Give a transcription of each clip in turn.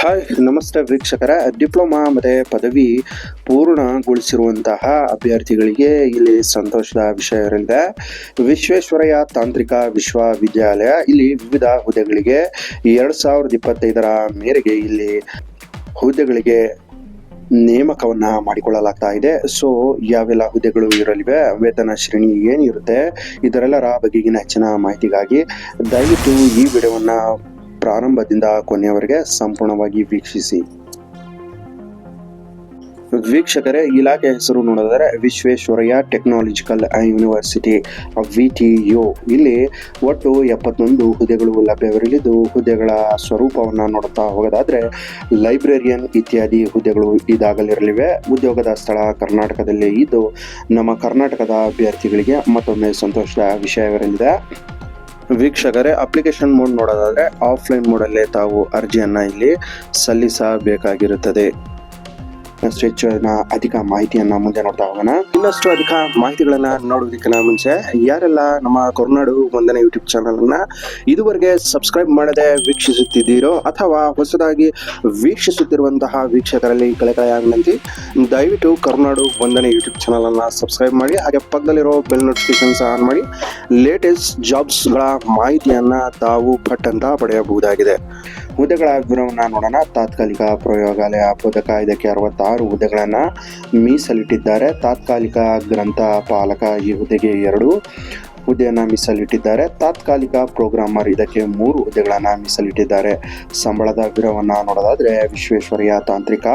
Hi ನಮಸ್ತೆ ವೀಕ್ಷಕರ. Diploma ಮತ್ತು ಪದವಿ ಪೂರ್ಣಗೊಳಿಸಿರುವಂತಹ ಅಭ್ಯರ್ಥಿಗಳಿಗೆ ಇಲ್ಲಿ ಸಂತೋಷದ ವಿಷಯ ಇರಲಿದೆ ವಿಶ್ವೇಶ್ವರಯ್ಯ ತಾಂತ್ರಿಕ ವಿಶ್ವವಿದ್ಯಾಲಯ. ಇಲ್ಲಿ ವಿವಿಧ ಹುದ್ದೆಗಳಿಗೆ ಎರಡು ಸಾವಿರದ ಇಪ್ಪತ್ತೈದರ ಮೇರೆಗೆ ಇಲ್ಲಿ ಹುದ್ದೆಗಳಿಗೆ ನೇಮಕವನ್ನ ಮಾಡಿಕೊಳ್ಳಲಾಗ್ತಾ ಇದೆ. ಸೊ ಯಾವೆಲ್ಲ ಹುದ್ದೆಗಳು ಇರಲಿವೆ? ವೇತನ ಶ್ರೇಣಿ ಏನಿರುತ್ತೆ? ಇದರೆಲ್ಲರ ಬಗೆಗಿನ ಹೆಚ್ಚಿನ ಮಾಹಿತಿಗಾಗಿ ದಯವಿಟ್ಟು ಈ ವಿಡಿಯೋವನ್ನ ಪ್ರಾರಂಭದಿಂದ ಕೊನೆಯವರೆಗೆ ಸಂಪೂರ್ಣವಾಗಿ ವೀಕ್ಷಿಸಿ. ವೀಕ್ಷಕರೇ, ಇಲಾಖೆ ಹೆಸರು ನೋಡಿದರೆ Visvesvaraya technological university V T U ಇಲ್ಲಿ ಒಟ್ಟು ಎಪ್ಪತ್ತೊಂದು ಹುದ್ದೆಗಳು ಲಭ್ಯವಿರಲಿದ್ದು, ಹುದ್ದೆಗಳ ಸ್ವರೂಪವನ್ನು ನೋಡುತ್ತಾ ಹೋಗೋದಾದರೆ, ಲೈಬ್ರರಿಯನ್ ಇತ್ಯಾದಿ ಹುದ್ದೆಗಳು ಇದಾಗಲಿರಲಿವೆ. ಉದ್ಯೋಗದ ಸ್ಥಳ ಕರ್ನಾಟಕದಲ್ಲಿ ಇದ್ದು, ನಮ್ಮ ಕರ್ನಾಟಕದ ಅಭ್ಯರ್ಥಿಗಳಿಗೆ ಮತ್ತೊಮ್ಮೆ ಸಂತೋಷದ ವಿಷಯವಿರಲಿದೆ. ವೀಕ್ಷಕರೇ ಅಪ್ಲಿಕೇಶನ್ ಮೋಡ್ ನೋಡೋದಾದ್ರೆ ಆಫ್ಲೈನ್ ಮೋಡಲ್ಲೇ ತಾವು ಅರ್ಜಿಯನ್ನು ಇಲ್ಲಿ ಸಲ್ಲಿಸಬೇಕಾಗಿರುತ್ತದೆ. ಇನ್ನಷ್ಟು ಹೆಚ್ಚಿನ ಅಧಿಕ ಮಾಹಿತಿಯನ್ನ ಮುಂದೆ ನೋಡ್ತಾ ಹೋಗೋಣ. ಇನ್ನಷ್ಟು ಅಧಿಕ ಮಾಹಿತಿಗಳನ್ನ ನೋಡೋದಕ್ಕಿಂತ ಮುಂಚೆ ಯಾರೆಲ್ಲ ನಮ್ಮ ಕೊರನಾಡು ವಂದನೆ ಯೂಟ್ಯೂಬ್ ಚಾನಲ್ ಅನ್ನ ಇದುವರೆಗೆ ಸಬ್ಸ್ಕ್ರೈಬ್ ಮಾಡದೆ ವೀಕ್ಷಿಸುತ್ತಿದ್ದೀರೋ ಅಥವಾ ಹೊಸದಾಗಿ ವೀಕ್ಷಿಸುತ್ತಿರುವಂತಹ ವೀಕ್ಷಕರಲ್ಲಿ ಕಳೆಕಳೆಯ ವಿನಂತಿ, ದಯವಿಟ್ಟು ಕರುನಾಡು ಒಂದನೇ ಯೂಟ್ಯೂಬ್ ಚಾನಲ್ ಅನ್ನ ಸಬ್ಸ್ಕ್ರೈಬ್ ಮಾಡಿ, ಹಾಗೆ ಪಕ್ಕದಲ್ಲಿರೋ ಬೆಲ್ ನೋಟಿಫಿಕೇಶನ್ಸ್ ಆನ್ ಮಾಡಿ ಲೇಟೆಸ್ಟ್ ಜಾಬ್ಸ್ಗಳ ಮಾಹಿತಿಯನ್ನ ತಾವು ಪಟ್ಟಂತ ಪಡೆಯಬಹುದಾಗಿದೆ. ಹುದ್ದೆಗಳ ವಿವರವನ್ನು ನೋಡೋಣ. ತಾತ್ಕಾಲಿಕ ಪ್ರಯೋಗಾಲಯ ಬೋಧಕ ಇದಕ್ಕೆ ಅರವತ್ತಾರು ಹುದ್ದೆಗಳನ್ನು ಮೀಸಲಿಟ್ಟಿದ್ದಾರೆ. ತಾತ್ಕಾಲಿಕ ಗ್ರಂಥ ಪಾಲಕ ಈ ಹುದ್ದೆಗೆ ಎರಡು ಹುದ್ದೆಯನ್ನು ಮೀಸಲಿಟ್ಟಿದ್ದಾರೆ. ತಾತ್ಕಾಲಿಕ ಪ್ರೋಗ್ರಾಮರ್ ಇದಕ್ಕೆ ಮೂರು ಹುದ್ದೆಗಳನ್ನು ಮೀಸಲಿಟ್ಟಿದ್ದಾರೆ. ಸಂಬಳದ ವಿವರವನ್ನು ನೋಡೋದಾದರೆ ವಿಶ್ವೇಶ್ವರಯ್ಯ ತಾಂತ್ರಿಕ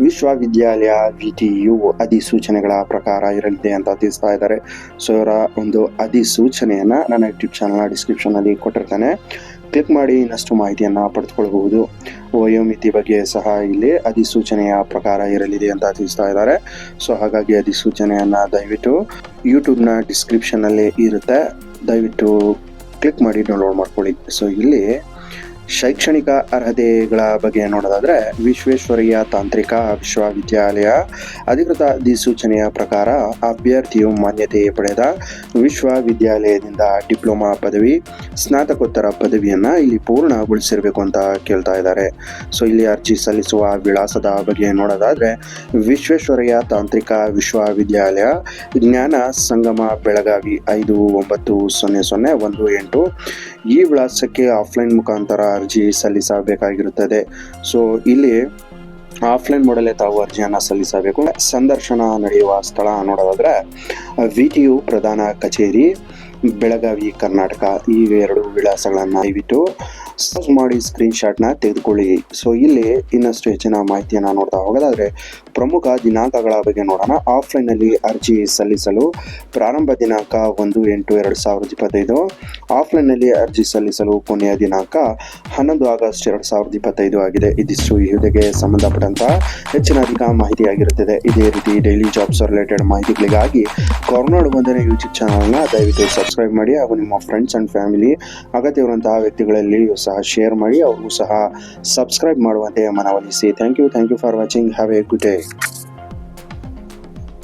ವಿಶ್ವವಿದ್ಯಾಲಯ ವಿ ಟಿ ಯು ಅಧಿಸೂಚನೆಗಳ ಪ್ರಕಾರ ಇರಲಿದೆ ಅಂತ ತಿಳಿಸ್ತಾ ಇದ್ದಾರೆ. ಸೊ, ಇವರ ಒಂದು ಅಧಿಸೂಚನೆಯನ್ನು ನನ್ನ ಯೂಟ್ಯೂಬ್ ಚಾನಲ್ನ ಡಿಸ್ಕ್ರಿಪ್ಷನಲ್ಲಿ ಕೊಟ್ಟಿರ್ತಾನೆ. ಕ್ಲಿಕ್ ಮಾಡಿ ಇನ್ನಷ್ಟು ಮಾಹಿತಿಯನ್ನು ಪಡೆದುಕೊಳ್ಳಬಹುದು. ವಯೋಮಿತಿ ಬಗ್ಗೆ ಸಹ ಇಲ್ಲಿ ಅಧಿಸೂಚನೆಯ ಪ್ರಕಾರ ಇರಲಿದೆ ಅಂತ ತಿಳಿಸ್ತಾ ಇದ್ದಾರೆ. ಸೊ ಹಾಗಾಗಿ ಅಧಿಸೂಚನೆಯನ್ನು ದಯವಿಟ್ಟು ಯೂಟ್ಯೂಬ್ನ ಡಿಸ್ಕ್ರಿಪ್ಷನಲ್ಲಿ ಇರುತ್ತೆ. ದಯವಿಟ್ಟು ಕ್ಲಿಕ್ ಮಾಡಿ ಡೌನ್ಲೋಡ್ ಮಾಡ್ಕೊಳ್ಳಿ. ಸೊ ಇಲ್ಲಿ ಶೈಕ್ಷಣಿಕ ಅರ್ಹತೆಗಳ ಬಗ್ಗೆ ನೋಡೋದಾದ್ರೆ ವಿಶ್ವೇಶ್ವರಯ್ಯ ತಾಂತ್ರಿಕ ವಿಶ್ವವಿದ್ಯಾಲಯ, ಅಧಿಕೃತ ಅಧಿಸೂಚನೆಯ ಪ್ರಕಾರ ಅಭ್ಯರ್ಥಿಯು ಮಾನ್ಯತೆ ಪಡೆದ ವಿಶ್ವವಿದ್ಯಾಲಯದಿಂದ ಡಿಪ್ಲೊಮಾ ಪದವಿ, ಸ್ನಾತಕೋತ್ತರ ಪದವಿಯನ್ನು ಇಲ್ಲಿ ಪೂರ್ಣಗೊಳಿಸಿರಬೇಕು ಅಂತ ಕೇಳ್ತಾ ಇದ್ದಾರೆ. ಸೊ ಇಲ್ಲಿ ಅರ್ಜಿ ಸಲ್ಲಿಸುವ ವಿಳಾಸದ ಬಗ್ಗೆ ನೋಡೋದಾದ್ರೆ ವಿಶ್ವೇಶ್ವರಯ್ಯ ತಾಂತ್ರಿಕ ವಿಶ್ವವಿದ್ಯಾಲಯ, ಜ್ಞಾನ ಸಂಗಮ ಬೆಳಗಾವಿ ಐದು ಒಂಬತ್ತು ಸೊನ್ನೆ ಸೊನ್ನೆ ಒಂದು ಎಂಟು. ಈ ವಿಳಾಸಕ್ಕೆ ಆಫ್ಲೈನ್ ಮುಖಾಂತರ ಅರ್ಜಿ ಸಲ್ಲಿಸಬೇಕಾಗಿರುತ್ತದೆ. ಸೊ ಇಲ್ಲಿ ಆಫ್ಲೈನ್ ಮಾಡಲೇ ತಾವು ಅರ್ಜಿಯನ್ನು ಸಲ್ಲಿಸಬೇಕು. ಸಂದರ್ಶನ ನಡೆಯುವ ಸ್ಥಳ ನೋಡೋದಾದ್ರೆ ವಿ ಟಿ ಯು ಪ್ರಧಾನ ಕಚೇರಿ, ಬೆಳಗಾವಿ, ಕರ್ನಾಟಕ ಈ ಎರಡು ವಿಳಾಸಗಳನ್ನು ದಯವಿಟ್ಟು ಸರ್ಚ್ ಮಾಡಿ ಸ್ಕ್ರೀನ್ ಶಾಟ್ನ ತೆಗೆದುಕೊಳ್ಳಿ. ಸೊ ಇಲ್ಲಿ ಇನ್ನಷ್ಟು ಹೆಚ್ಚಿನ ಮಾಹಿತಿಯನ್ನು ನೋಡ್ತಾ ಹೋಗೋದಾದ್ರೆ, ಪ್ರಮುಖ ದಿನಾಂಕಗಳ ಬಗ್ಗೆ ನೋಡೋಣ. ಆಫ್ಲೈನಲ್ಲಿ ಅರ್ಜಿ ಸಲ್ಲಿಸಲು ಪ್ರಾರಂಭ ದಿನಾಂಕ ಒಂದು, ಎಂಟು, ಎರಡು ಸಾವಿರದ ಇಪ್ಪತ್ತೈದು. ಆಫ್ಲೈನ್ನಲ್ಲಿ ಅರ್ಜಿ ಸಲ್ಲಿಸಲು ಕೊನೆಯ ದಿನಾಂಕ ಹನ್ನೊಂದು ಆಗಸ್ಟ್ ಎರಡು ಸಾವಿರದ ಇಪ್ಪತ್ತೈದು ಆಗಿದೆ. ಇದಿಷ್ಟು ಈ ಹುದ್ದೆಗೆ ಸಂಬಂಧಪಟ್ಟಂತಹ ಹೆಚ್ಚಿನ ಅಧಿಕ ಮಾಹಿತಿಯಾಗಿರುತ್ತದೆ. ಇದೇ ರೀತಿ ಡೈಲಿ ಜಾಬ್ಸ್ ರಿಲೇಟೆಡ್ ಮಾಹಿತಿಗಳಿಗಾಗಿ ಕೊರೋನಾಡು ಬಂದರೆ ಯೂಟ್ಯೂಬ್ ಚಾನಲ್ನ ದಯವಿಟ್ಟು ಸಬ್ಸ್ಕ್ರೈಬ್ ಮಾಡಿ ಹಾಗೂ ನಿಮ್ಮ ಫ್ರೆಂಡ್ಸ್ ಅಂಡ್ ಫ್ಯಾಮಿಲಿ ಅಗತ್ಯವಿರುವಂತಹ ವ್ಯಕ್ತಿಗಳಲ್ಲಿಯೂ ಸಹ ಶೇರ್ ಮಾಡಿ, ಅವ್ರಿಗೂ ಸಹ ಸಬ್ಸ್ಕ್ರೈಬ್ ಮಾಡುವಂತೆ ಮನವೊಲಿಸಿ. Thank you thank you for watching have a good day